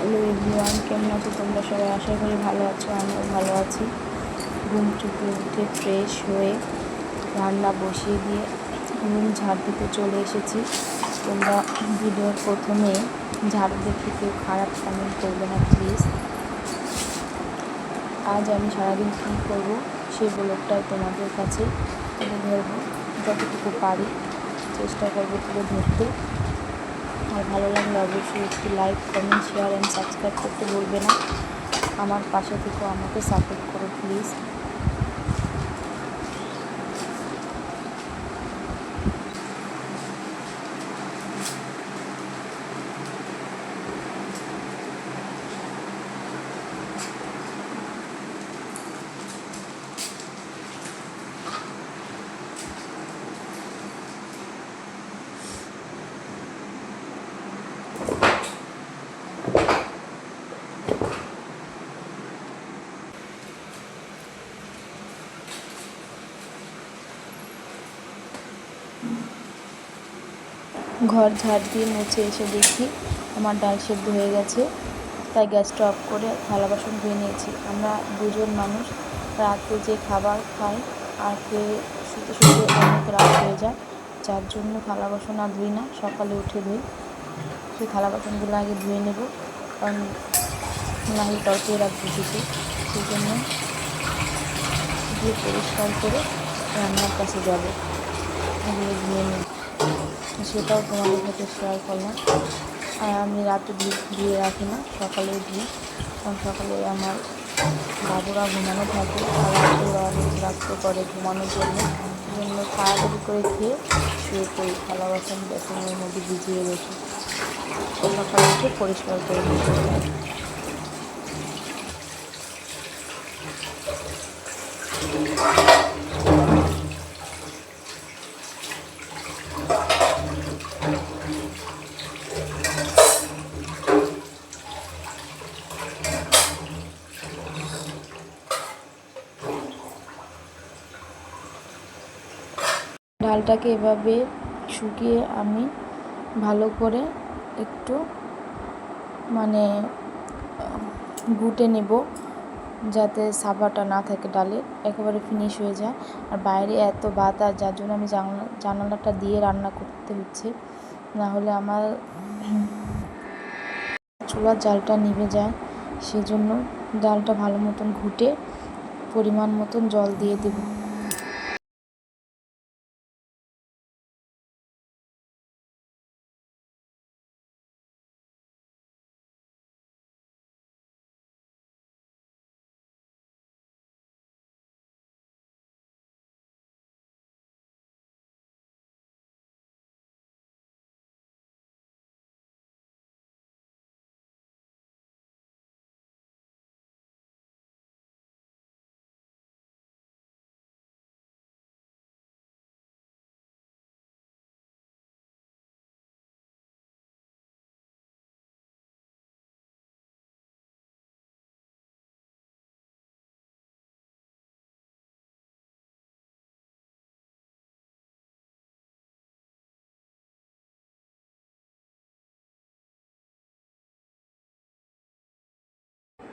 Hello everyone, কেমন আছো? তোমরা সবাই? আশা করি ভালো আছো, আমিও ভালো আছি। ঘুম থেকে উঠে ফ্রেশ হয়ে রান্না বসিয়ে দিয়ে রুম ঝাড় দিতে চলে এসেছি। তোমরা ভিডিওর প্রথমে ঝাড় দেখে কেউ খারাপ কমেন্ট করবে না প্লিজ আজ আমি সারাদিন কী করব সেই ব্লগটাই তোমাদের কাছে তুলে ধরবো। যতটুকু পারি, চেষ্টা করব তুলে ধরতে। আর ভালো লাগলে অবশ্যই একটি like comment share and subscribe করতে বলবে না। আমার পাশে থেকেও আমাকে সাপোর্ট করো প্লিজ ঘর ঝাড় দিয়ে মুছে এসে দেখি আমার ডাল সেদ্ধ হয়ে গেছে। তাই গ্যাসটা অফ করে থালা বাসন ধুয়ে নিয়েছি। আমরা দুজন মানুষ রাতে যে খাবার খাই আর কে শুতে শুতে অনেক রাত হয়ে যায়, যার জন্য থালা বাসন আর ধুই না, সকালে উঠে ধুই। সেই থালা বাসনগুলো আগে ধুয়ে নেব, কারণ নাহলে তরকিয়ে রাখব কিছু সেই জন্য দিয়ে পরিষ্কার করে রান্নার কাছে যাব। ধুয়ে নেব সেটাও তোমাদের সাথে শেয়ার করলাম। আর আমি রাতে ধুয়ে রাখি না, সকালে ধুই কারণ সকালে আমার বাবুরা ঘুমানো থাকে, আর রাতে অনেক রাত্র করে ঘুমানোর জন্য। জন্য তাড়াতাড়ি করে খেয়ে শুয়ে পড়ি থালা বাসন বেসনের মধ্যে ভিজিয়ে রেখে। সকালে উঠে পরিষ্কার করে দিতে ডালটাকে এভাবে শুকিয়ে আমি ভালো করে একটু মানে গুটে নেব যাতে সাবাটা না থাকে ডালের একেবারে ফিনিশ হয়ে যায়। আর বাইরে এত বাতাস, যার জন্য আমি জানলা জানালাটা দিয়ে রান্না করতে হচ্ছে। না হলে আমার চুলার জালটা নিভে যায়। সেজন্য ডালটা ভালো মতন ঘুটে পরিমাণ মতন জল দিয়ে দেবো।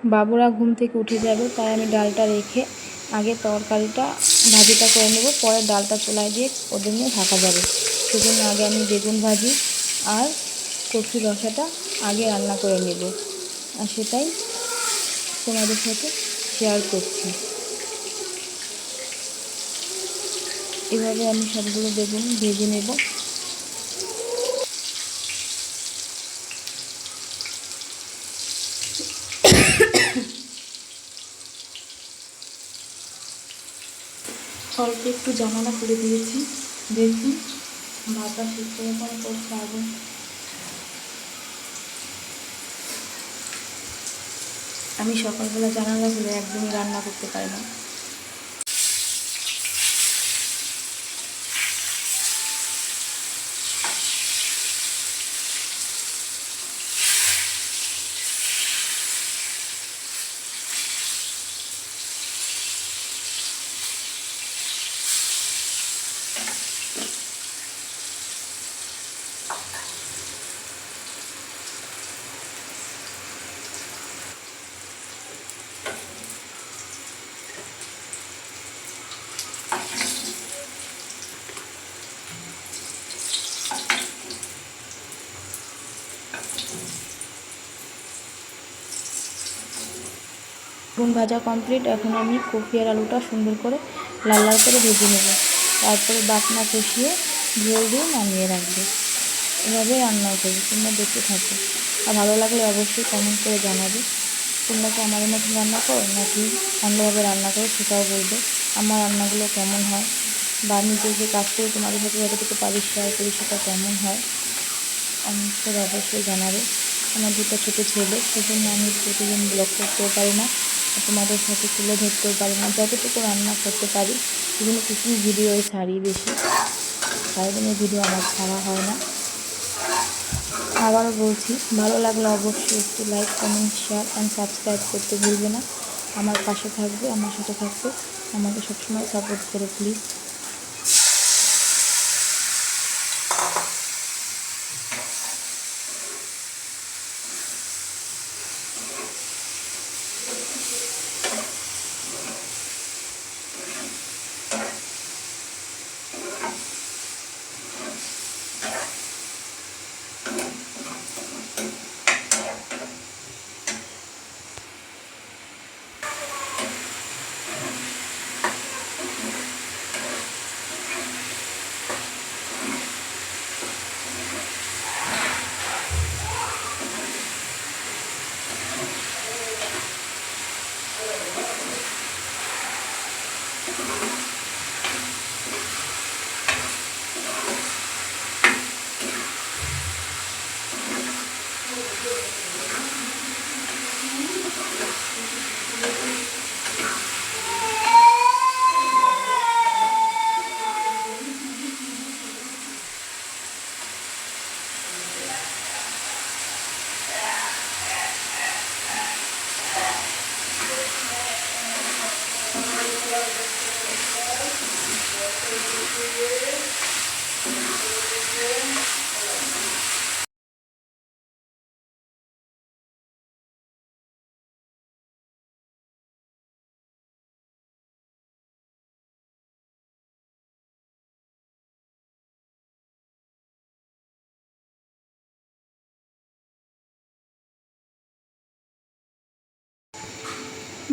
বাবুরা ঘুম থেকে উঠে যাবে, তাই আমি ডালটা রেখে আগে তরকারিটা, ভাজিটা করে নেব, পরে ডালটা চোলায় দিয়ে ওদের নিয়ে ঢাকা যাবে। সেজন্য আগে আমি বেগুন ভাজি আর কচু রসাটা আগে রান্না করে নেব। আর সেটাই তোমাদের সাথে শেয়ার করছি। এভাবে আমি সবগুলো বেগুন ভেজে নেব। অল্প একটু জানালা করে দিয়েছি। দেখুন বাতাস এখন করছে আগুন আমি সকালবেলা জানালা খুলে একদমই রান্না করতে পারি না। বেগুন ভাজা কমপ্লিট এখন আমি কপি আর আলুটা সুন্দর করে লাল লাল করে ভেজে নেব। তারপরে বাটনা কষিয়ে ঝোল দিয়ে নামিয়ে রাখবে। এভাবে রান্না করব তোমরা দেখতে থাকো। আর ভালো লাগলে অবশ্যই কমেন্ট করে জানাবে। তোমরা কি আমাদের মতন রান্না করো? নাকি অন্যভাবে রান্না করো সেটাও বলবে। আমার রান্নাগুলো কেমন হয়? বা নিজে যে কাজ করে তোমাদের সাথে যতটুকু পারি শেয়ার করি সেটা কেমন হয়? অবশ্যই অবশ্যই জানাবে। আমার দুটো ছোটো ছেলে, সেজন্য আমি প্রতিদিন ব্লগ করতেও পারি না। তোমাদের সাথে তুলে ধরতেও পারি না, যতটুকু রান্না করতে পারি। বিভিন্ন কিছু ভিডিও ছাড়ি বেশি। সারাদিনের ভিডিও আমার ছাড়া হয় না। আবারও বলছি, ভালো লাগলে অবশ্যই একটু like comment share and subscribe করতে ভুলবে না। আমার পাশে থাকবে, আমার সাথে থাকবে। আমাকে সবসময় সাপোর্ট করে প্লিজ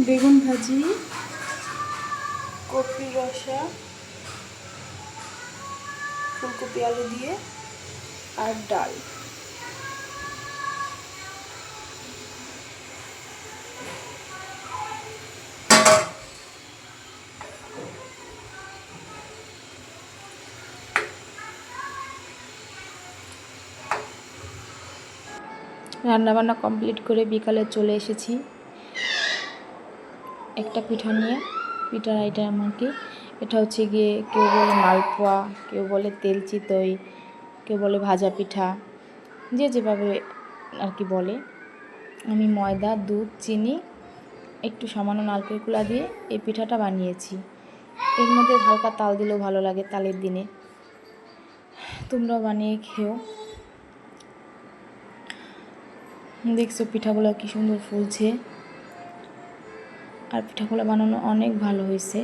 বেগুন ভাজি কপি রসা। ফুলকপি, আলু দিয়ে আর ডাল। রান্নাবান্না কমপ্লিট করে বিকালে চলে এসেছি। একটা পিঠা নিয়ে, পিঠার এটা আমাকে এটা হচ্ছে গিয়ে কেউ বলে মালপোয়া, কেউ বলে তেল চিতই, কেউ বলে ভাজা পিঠা, যে যেভাবে আর কি বলে। আমি ময়দা, দুধ, চিনি, একটু সামান্য নারকেল কুলা দিয়ে এই পিঠাটা বানিয়েছি। এর মধ্যে হালকা তাল দিলেও ভালো লাগে তালের দিনে। তোমরাও বানিয়ে খেও। দেখছ পিঠাগুলো কি সুন্দর ফুলছে। আর পিঠাগুলো বানানো অনেক ভালো হয়েছে।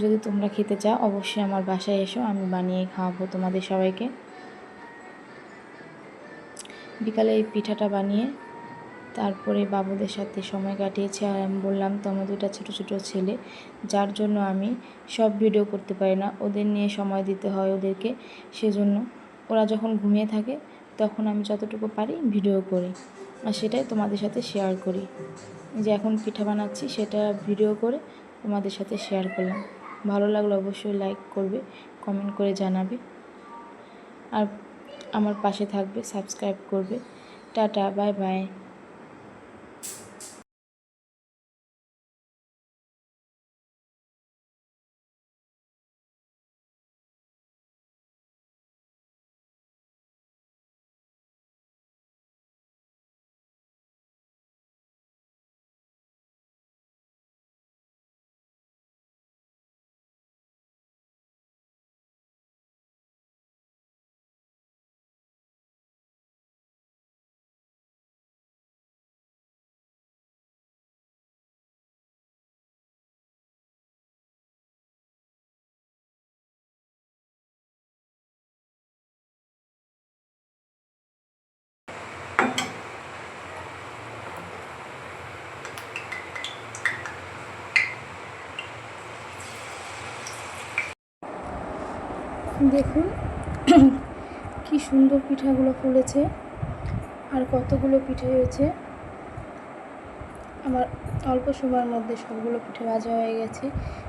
যদি তোমরা খেতে চাও, অবশ্যই আমার বাসায় এসো, আমি বানিয়ে খাওয়াবো তোমাদের সবাইকে। বিকালে এই পিঠাটা বানিয়ে তারপরে বাবুদের সাথে সময় কাটিয়েছি আর আমি বললাম তো আমার দুটা ছোটো ছোটো ছেলে, যার জন্য আমি সব ভিডিও করতে পারি না। ওদের নিয়ে সময় দিতে হয় ওদেরকে, সেজন্য ওরা যখন ঘুমিয়ে থাকে, তখন আমি যতটুকু পারি ভিডিও করি আর সেটাই তোমাদের সাথে শেয়ার করি। যে এখন পিঠা বানাচ্ছি, সেটা ভিডিও করে তোমাদের সাথে শেয়ার করলাম। ভালো লাগলে অবশ্যই লাইক করবে কমেন্ট করে জানাবে। আর আমার পাশে থাকবে সাবস্ক্রাইব করবে। টাটা বাই বাই দেখুন, কি সুন্দর পিঠাগুলো ফুলেছে আর কতগুলো পিঠে হয়েছে। আমার অল্প সময়ের মধ্যে সবগুলো পিঠে ভাজা হয়ে গেছে,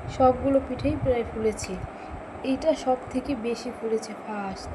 সবগুলো পিঠেই প্রায় ফুলেছে। এইটা সব থেকে বেশি ফুলেছে ফার্স্ট